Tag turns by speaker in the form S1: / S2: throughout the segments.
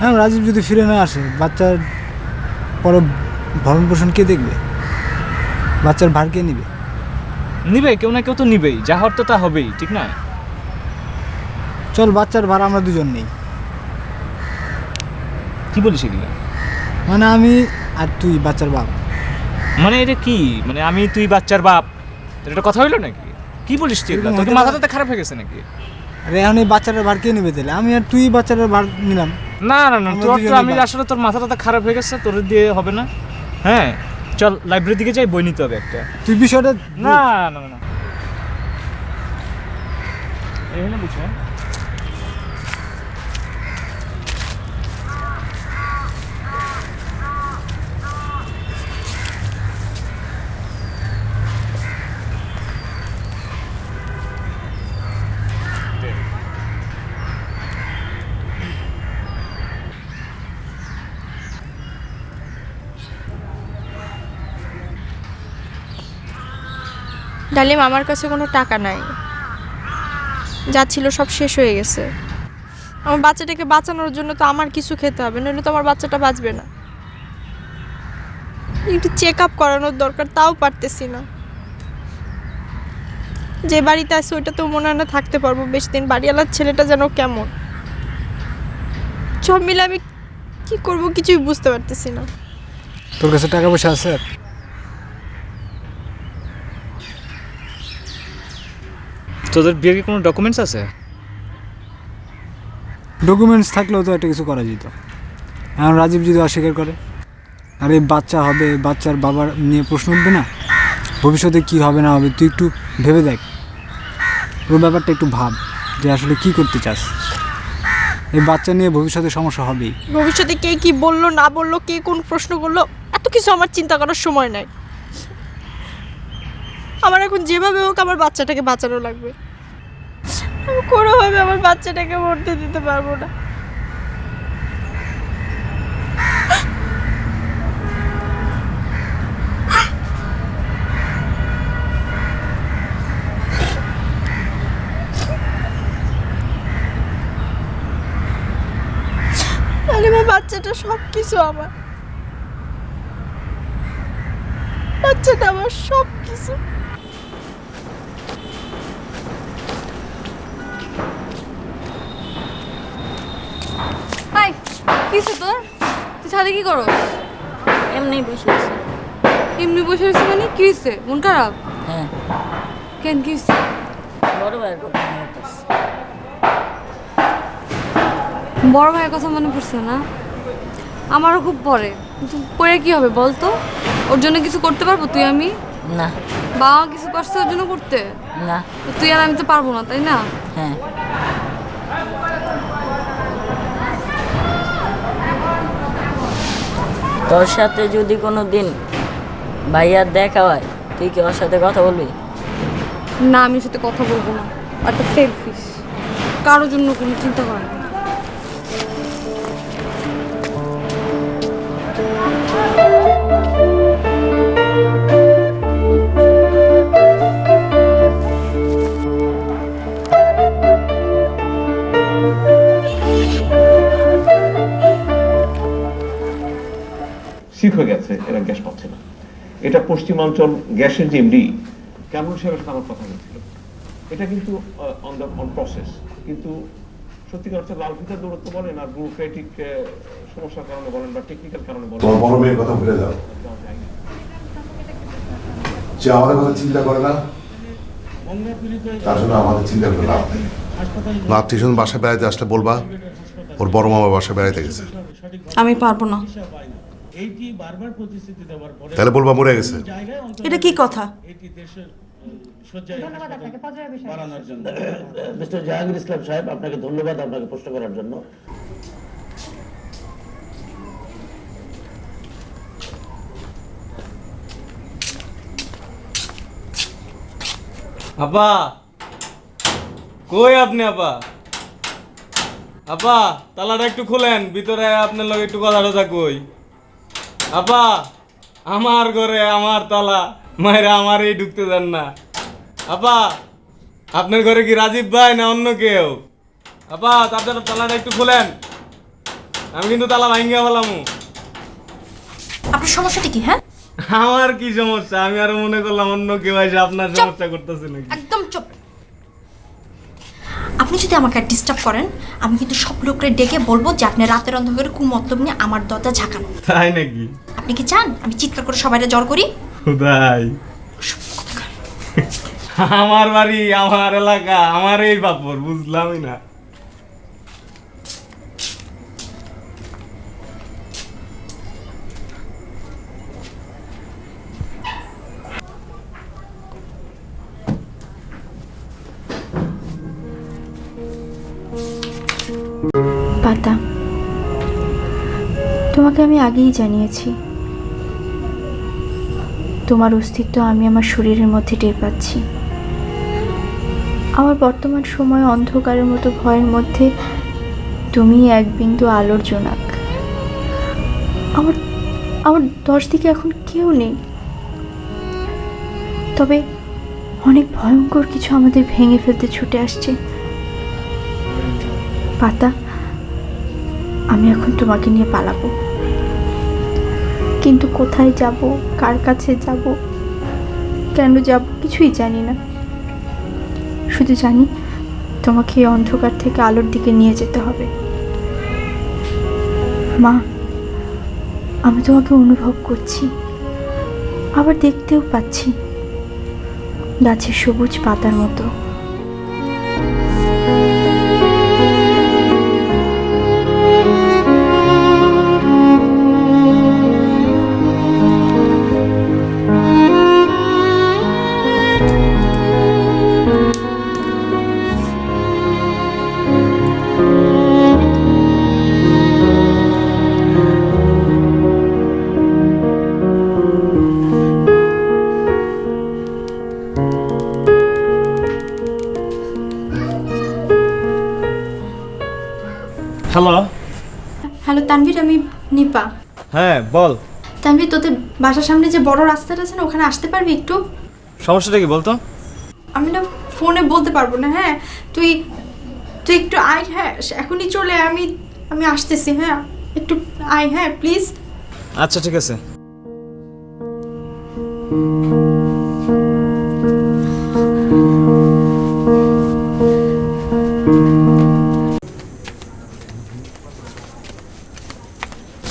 S1: হ্যাঁ রাজীব যদি ফিরে না আসে বাচ্চার পরে ভরণ পোষণ কে দেখবে? বাচ্চার ভার কে নিবে?
S2: নিবে কেউ না কেউ তো নিবেই যা হওয়ার তো তা হবেই ঠিক না?
S1: চল বাচ্চার ভার আমরা দুজন নেই।
S2: কি বলিস এগুলো?
S1: মানে আমি আর তুই বাচ্চার বাপ।
S2: মানে এটা কি? মানে আমি তুই বাচ্চার বাপ? এটা কথা হইল নাকি? কি বলিস তুই এগুলা? তোর কি। খারাপ হয়ে গেছে নাকি?
S1: আরে এখন এই বাচ্চাটার ভার কে নেবে তাহলে? আমি আর তুই বাচ্চাটার ভার নিলাম।
S2: না না না তোর তো আমি আসলে তোর মাথাটা তো খারাপ হয়ে গেছে তোর দিয়ে হবে না। হ্যাঁ চল লাইব্রেরির দিকে যাই বই নিতে হবে একটা।
S1: তুই বিষয়টা
S2: না না না না। এখানে বুঝছ
S3: ডালিম, আমার কাছে কোনো টাকা নাই। যা ছিল সব শেষ হয়ে গেছে। আমার বাচ্চাটাকে বাঁচানোর জন্য তো আমার কিছু খেতে হবে, নইলে তো আমার বাচ্চাটা বাঁচবে না। একটু চেক আপ করানোর দরকার, তাও পারতেছি না। যে বাড়িতে আছে, ওইটা তো মনে হয় না থাকতে পারব। বেশি দিন বাড়িওয়ালার ছেলেটা যেন কেমন। সব মিলে আমি কি করব কিছুই বুঝতে পারতেছি না।
S1: তোর কাছে টাকা পয়সা আছে?
S2: তোদের বিয়ের কি কোনো ডকুমেন্টস আছে?
S1: ডকুমেন্টস থাকলেও তো একটা কিছু করা যেত। এখন রাজীব যদি অস্বীকার করে আর এই বাচ্চা হবে বাচ্চার বাবার নিয়ে প্রশ্ন উঠবে না? ভবিষ্যতে কি হবে না হবে তুই একটু ভেবে দেখ। পুরো ব্যাপারটা একটু ভাব যে আসলে কি করতে চাস। এই বাচ্চা নিয়ে ভবিষ্যতে সমস্যা হবেই।
S3: ভবিষ্যতে কে কি বলল না বলল কে কোন প্রশ্ন করল এত কিছু আমার চিন্তা করার সময় নাই। আমার এখন যেভাবে হোক আমার বাচ্চাটাকে বাঁচানো লাগবে। কোনোভাবে আমার বাচ্চাটাকে মরতে দিতে পারব না। বাচ্চাটা সব কিছু আমার। বাচ্চাটা আমার সব কিছু
S4: হাই কিছু তোর? তুই ছাদে কি করো
S5: এমনি বসে আছি।
S4: এমনি বসে রয়েছে মানে? কি হয়েছে মন খারাপ?
S5: হ্যাঁ।
S4: কেন কি হয়েছে
S5: বড় ভাইয়ের কথা মনে হচ্ছে
S4: বড় ভাইয়ের কথা মনে পড়ছে না? আমারও খুব পরে। কিন্তু পরে কি হবে বল তো? ওর জন্য কিছু করতে পারব তুই আমি?
S5: না।
S4: বাবা কিছু করছে ওর জন্য করতে?
S5: না।
S4: তুই আর আমি তো পারব না তাই না?
S5: হ্যাঁ। তোর সাথে যদি কোনো দিন ভাইয়ার দেখা হয়, তুই কি ওর সাথে কথা বলবি?
S4: না, আমি সাথে কথা বলব না। একটা সেলফিশ কারোর জন্য কোনো চিন্তা করে না।
S6: পশ্চিমাঞ্চল গ্যাসের যে এমডি কেমন সাহেবের সাথে আমার কথা হয়েছিল এটা কিন্তু অন দ্য অন প্রসেস কিন্তু সত্যিকার অর্থে লাল ফিতার দূরত্ব বলেন আর ব্যুরোক্রেটিক সমস্যার কারণে বলেন বা টেকনিক্যাল কারণে বলেন।
S7: তোমার বড় মেয়ের কথা ভুলে যাও। যে আমাদের কথা চিন্তা করে না। তার জন্য আমাদের চিন্তা করে লাভ নেই।
S8: স্বজন বাসায় বেড়াইতে আসলে বলবা ওর বড় মামা বাসায় বেড়াইতে গেছে।
S9: আমি পারব না।
S10: এইটি বারবার প্রতিশ্রুতি দেওয়ার পরে
S8: তাহলে বলবা মরে গেছে।
S9: এটা কি কথা?
S10: এটি দেশের
S11: মিস্টার জাহাঙ্গীর ইসলাম সাহেব আপনাকে ধন্যবাদ আপনাকে প্রশ্ন করার জন্য।
S12: আপা কই আপনি আপা? আপা তালাটা একটু খুলেন ভিতরে আপনার লগে একটু কথা টথা কই? আপা আমার ঘরে আমার তালা। মায়েরা আমারই ঢুকতে দেন না। আপা আপনার ঘরে কি রাজীব ভাই না অন্য কেউ? আপা আপনার তালাটা একটু খুলেন। আমি কিন্তু তালা ভাঙ্গা ফেলামু।
S13: আপনার সমস্যাটা কি হ্যাঁ?
S12: আমার কি সমস্যা? আমি আর মনে করলাম অন্য কেউ এসে আপনার সমস্যা করতেছে নাকি?
S13: একদম চুপ। আপনি যদি আমাকে ডিস্টার্ব করেন আমি কিন্তু সব লোকরে ডেকে বলব যে আপনি রাতের অন্ধকারে কুমতলব নিয়ে আমার দরজা ঝাঁকান।
S12: তাই নাকি?
S13: আপনি কি চান? আমি চিৎকার করে সবাইরে জড় করি?
S12: খুদাই। আমার বাড়ি আমার এলাকা আমার এই বাপর বুঝলামই না।
S13: পাতা। তোমাকে আমি আগেই জানিয়েছি। তোমার অস্তিত্ব আমি আমার শরীরের মধ্যে টের পাচ্ছি। আমার বর্তমান সময় অন্ধকারের মতো ভয়ের মধ্যে তুমি এক বিন্দু আলোর জোনাক। আমার আমার দশ দিকে এখন কেউ নেই। তবে অনেক ভয়ঙ্কর কিছু আমাদের ভেঙে ফেলতে ছুটে আসছে। পাতা আমি এখন তোমাকে নিয়ে পালাবো। কিন্তু কোথায় যাব? কার কাছে যাব? কেন যাব? কিছুই জানি না। শুধু জানি তোমাকে এই অন্ধকার থেকে আলোর দিকে নিয়ে যেতে হবে। মা, আমি তোমাকে অনুভব করছি। আবার দেখতেও পাচ্ছি। গাছের সবুজ পাতার মতো।
S2: হ্যালো
S13: হ্যালো তানভীর আমি নিপা।
S2: হ্যাঁ বল।
S13: তানভীর তোদের বাসার সামনে যে বড় রাস্তাটা আছে না ওখানে আসতে পারবি একটু?
S2: সমস্যাটা কি বলতো?
S13: আমি না ফোনে বলতে পারব না হ্যাঁ? তুই তুই একটু আয় হ্যাঁ? এখনই চলে আমি আমি আসতেছি হ্যাঁ? একটু আয় হ্যাঁ প্লিজ
S2: আচ্ছা ঠিক আছে।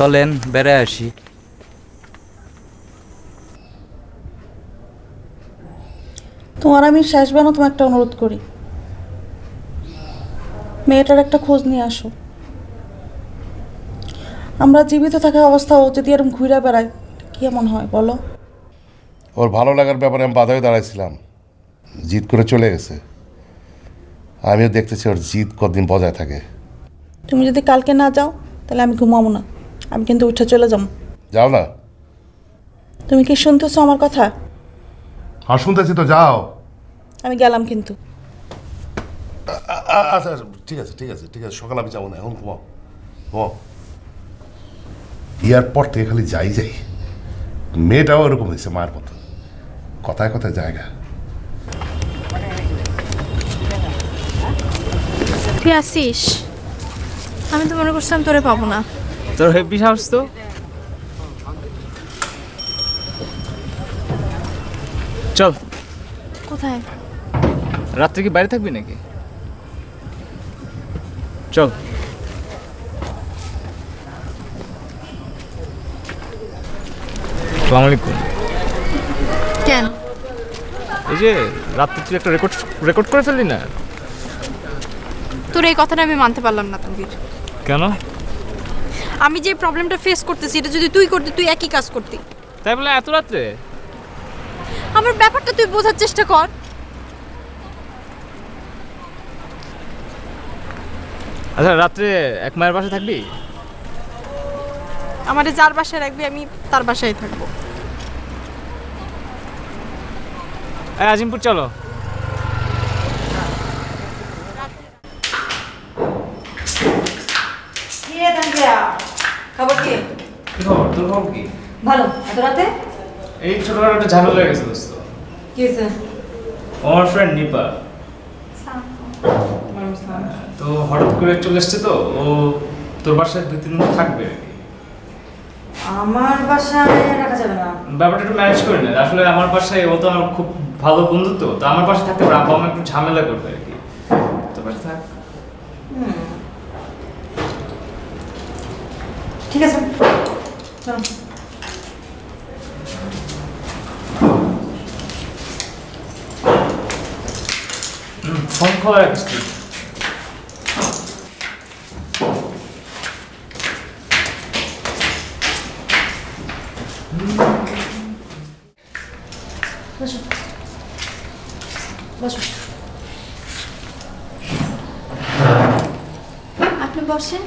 S14: চলেন বেড়ে আসি।
S15: তোমার আমি শেষবারও তোমার একটা অনুরোধ করি। মেয়েটার একটা খোঁজ নিয়ে আসো। আমরা জীবিত থাকা অবস্থা ও যদি এরকম ঘুরে বেড়ায় কি এমন হয় বলো?
S7: ওর ভালো লাগার ব্যাপারে আমি বাধা হয়ে দাঁড়াইছিলাম। জিদ করে চলে গেছে। আমিও দেখতেছি ওর জিদ কতদিন বজায় থাকে।
S15: তুমি যদি কালকে না যাও তাহলে আমি ঘুমাবো না। আমি কিন্তু উঠে চলে যাব।
S7: যাও না।
S15: তুমি কি শুনতেছো আমার কথা?
S7: আর শুনতেছি তো যাও।
S15: আমি গেলাম কিন্তু।
S7: আচ্ছা আচ্ছা, ঠিক আছে ঠিক আছে ঠিক আছে সকালে আমি যাব না এখন ঘুমাও ঘুমাও। ইয়ার পর থেকে খালি যাই যাই। মেয়েটাও এরকম হয়েছে মায়ের মতো। কথায় কথায় জায়গা।
S13: তুই আসিস? আমি তো মনে করছিলাম তোরে পাবো না।
S2: তোর হেভি সাহস তো? চল।
S13: কোথায়?
S2: রাত্রে কি বাইরে থাকবি নাকি? চল। সালাম আলাইকুম।
S13: কেন?
S2: এই যে রাত্রে তুই একটা রেকর্ড রেকর্ড করে ফেললি না?
S13: তোর এই কথাটা আমি মানতে পারলাম না তানভীর।
S2: কেন?
S13: আমি যে প্রবলেমটা ফেস করতেছি এটা যদি তুই করতে তুই একই কাজ করতি।
S2: তাই বলে এত রাত্রে?
S13: আমার ব্যাপারটা তুই বোঝার চেষ্টা কর।
S2: আচ্ছা রাত্রে এক মায়ের বাসায় থাকবি?
S13: আমারে যার বাসায় রাখবি আমি তার বাসায় থাকব।
S2: আজিমপুর চলো
S4: খবর কি
S2: কি খবর তোর খবর কি?
S4: ভালো এত রাতে?
S2: এই ছোটখাটো একটা ঝামেলা হয়ে গেছে দোস্ত।
S4: কি হয়েছে?
S2: আমার ফ্রেন্ড নিপা। তো হঠাৎ করে চলে এসছে তো ও তোর বাসায় দুই তিন দিন থাকবে
S16: আমার বাসায় রাখা যাবে না।
S2: ব্যাপারটা একটু ম্যানেজ করে নে। আসলে আমার বাসায় ও তো আমার খুব ভালো বন্ধু তো তো আমার বাসায় থাকতে পারে আব্বা আমার একটু ঝামেলা করবে আর কি। তোর বাসায় থাক।
S16: ঠিক আছে। চলো
S2: ফোন খোলা রাখিস তুই
S16: বসো বসো
S13: আপনি বসেন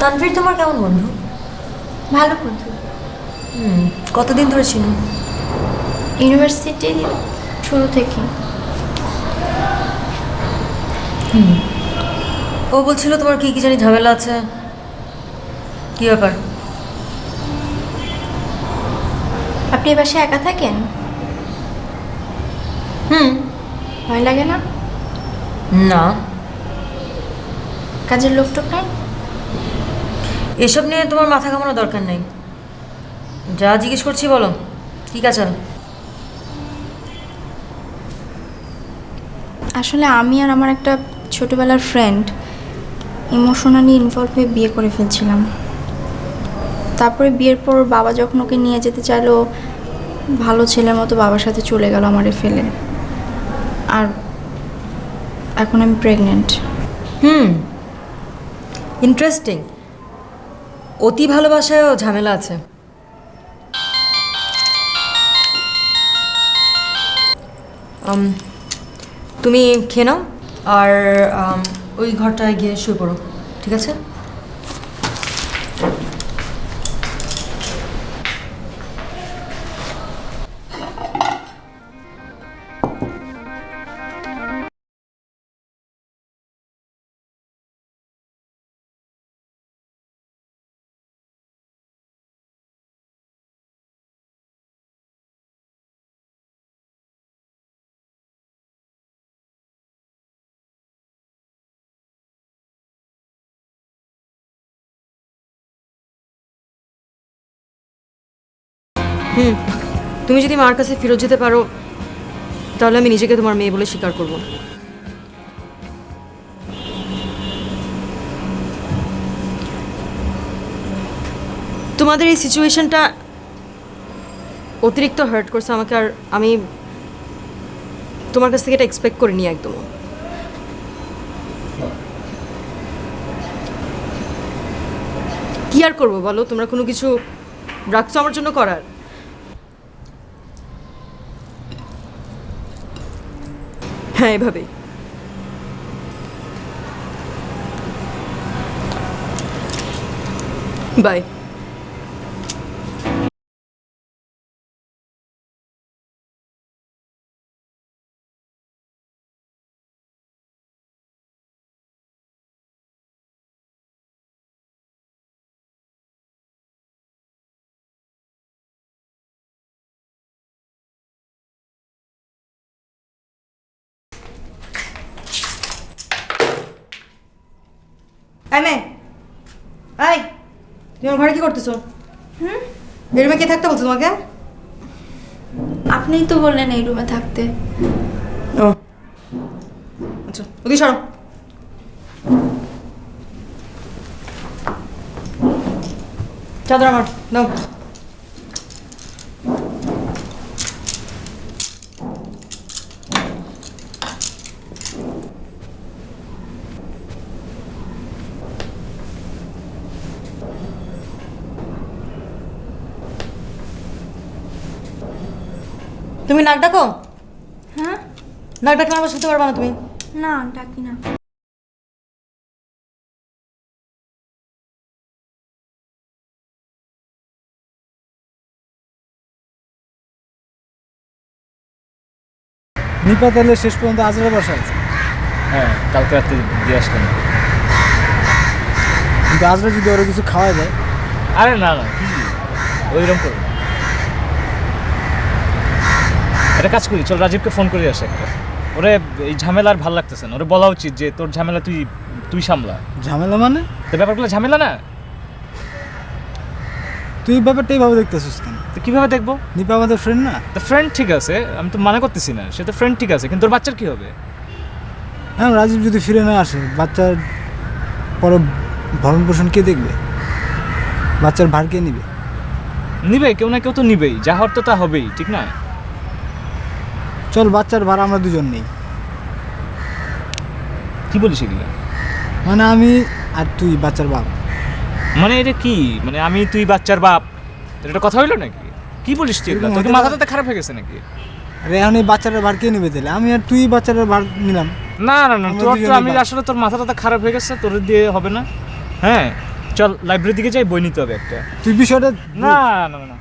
S16: তানভীর তোমার কেমন বন্ধু?
S13: ভালো বন্ধু।
S16: হুম কতদিন ধরে ছিল
S13: ইউনিভার্সিটির শুরু থেকে
S16: ও বলছিল তোমার কি কি জানি ঝামেলা আছে। কি ব্যাপার?
S13: আপনি এ বাসায় একা থাকেন?
S16: হুম।
S13: ভয় লাগে না?
S16: না।
S13: কাজের লোক টোক নাই?
S16: এসব নিয়ে তোমার মাথা ঘামানোর দরকার নেই। যা জিজ্ঞেস করছি বলো কি কাচাল?
S13: আসলে আমি আর আমার একটা ছোটবেলার ফ্রেন্ড ইমোশনালি ইনভলভ হয়ে বিয়ে করে ফেলছিলাম। তারপরে বিয়ের পর বাবা যখন ওকে নিয়ে যেতে চাইলো ভালো ছেলের মতো বাবার সাথে চলে গেল আমারে ফেলে। আর এখন আমি প্রেগনেন্ট
S16: হুম ইন্টারেস্টিং অতি ভালোবাসায়ও ঝামেলা আছে। তুমি খেয়ে নাও, আর ওই ঘরটায় গিয়ে শুয়ে পড়ো, ঠিক আছে? হুম। তুমি যদি মার কাছে ফেরত যেতে পারো, তাহলে আমি নিজেকে তোমার মেয়ে বলে স্বীকার করব। তোমাদের এই সিচুয়েশনটা অতিরিক্ত হার্ট করছে, আমাকে আর আমি তোমার কাছ থেকে এটা এক্সপেক্ট করিনি একদম কি আর করব বলো? তোমরা কোনো কিছু রাখছো আমার জন্য করার? হ্যাঁ এভাবেই। বাই এই আই এই তুমি ঘরে কি করতেছো?
S13: হুম?
S16: এই রুমে কে থাকতে বলছো তোমাকে?
S13: আপনিই তো বললেন এই রুমে থাকতে।
S16: ও। আচ্ছা ওদিকে সরো। চাদর আমার দাও তুমি নাক ডাকো?
S13: হ্যাঁ?
S16: নাক ডাকলে আমার শুতে পারবা না তুমি।
S13: না ডাকি না।
S1: নিপা তাহলে শেষ পর্যন্ত আজরা বাসায়?
S2: হ্যাঁ কালকে রাতে দিয়ে আসলাম।
S1: কিন্তু আজরা যদি ওরা কিছু খাওয়া যায়
S2: আরে না না কি? ওইরকম করো না। একটা কাজ করি চল রাজীবকে ফোন করে আসে একটা। ওরে এই ঝামেলা আর ভালো লাগতেছে না। ওরে বলা উচিত যে তোর ঝামেলা তুই তুই সামলা।
S1: ঝামেলা মানে?
S2: তো ব্যাপারগুলো ঝামেলা না?
S1: তুই ব্যাপারটা এইভাবে দেখতেছিস কেন?
S2: তো কীভাবে দেখব?
S1: নিপা আমাদের ফ্রেন্ড না?
S2: তো ফ্রেন্ড ঠিক আছে আমি তো মানা করতেছি না। সে তো ফ্রেন্ড ঠিক আছে কিন্তু তোর বাচ্চার কি হবে?
S1: হ্যাঁ রাজীব যদি ফিরে না আসে বাচ্চার পরে ভরণ পোষণ কে দেখবে? বাচ্চার ভার কে নিবে?
S2: নিবে কেউ না কেউ তো নিবেই। যা হওয়ার তো তা হবেই ঠিক না?
S1: চল বাচ্চার ভার আমরা দুজন নেই।
S2: কি বলিস এগুলো?
S1: মানে আমি আর তুই বাচ্চার বাপ।
S2: মানে এটা কি? মানে আমি তুই বাচ্চার বাপ? এটা কথা হইল নাকি? কি বলিস তুই এগুলো? তোর কি মাথা
S1: পারে?
S2: খারাপ হয়ে গেছে নাকি?
S1: আরে এখন এই বাচ্চাটার ভার কে নেবে তাহলে? আমি আর তুই বাচ্চাটার ভার নিলাম।
S2: না না না তোর তো আমি আসলে তোর মাথা টাথা খারাপ হয়ে গেছে তোর দিয়ে হবে না। হ্যাঁ চল লাইব্রেরির দিকে যাই বই নিতে হবে একটা।
S1: তুই বিষয়টা
S2: না না না